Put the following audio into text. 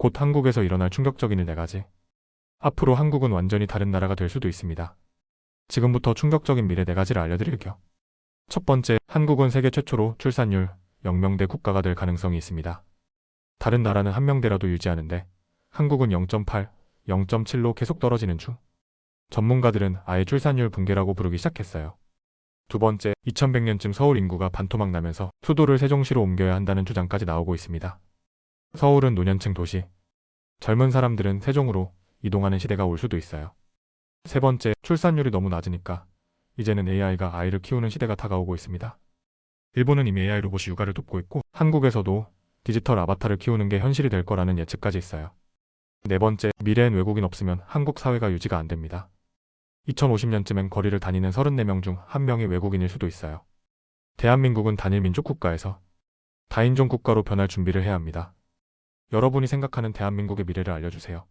곧 한국에서 일어날 충격적인 일 네 가지. 앞으로 한국은 완전히 다른 나라가 될 수도 있습니다. 지금부터 충격적인 미래 네 가지를 알려드릴게요. 첫 번째, 한국은 세계 최초로 출산율 0명대 국가가 될 가능성이 있습니다. 다른 나라는 한 명대라도 유지하는데 한국은 0.8, 0.7로 계속 떨어지는 중. 전문가들은 아예 출산율 붕괴라고 부르기 시작했어요. 두 번째, 2100년쯤 서울 인구가 반토막 나면서 수도를 세종시로 옮겨야 한다는 주장까지 나오고 있습니다. 서울은 노년층 도시. 젊은 사람들은 세종으로 이동하는 시대가 올 수도 있어요. 세 번째, 출산율이 너무 낮으니까 이제는 AI가 아이를 키우는 시대가 다가오고 있습니다. 일본은 이미 AI 로봇이 육아를 돕고 있고 한국에서도 디지털 아바타를 키우는 게 현실이 될 거라는 예측까지 있어요. 네 번째, 미래엔 외국인 없으면 한국 사회가 유지가 안 됩니다. 2050년쯤엔 거리를 다니는 34명 중 한 명이 외국인일 수도 있어요. 대한민국은 단일 민족 국가에서 다인종 국가로 변할 준비를 해야 합니다. 여러분이 생각하는 대한민국의 미래를 알려주세요.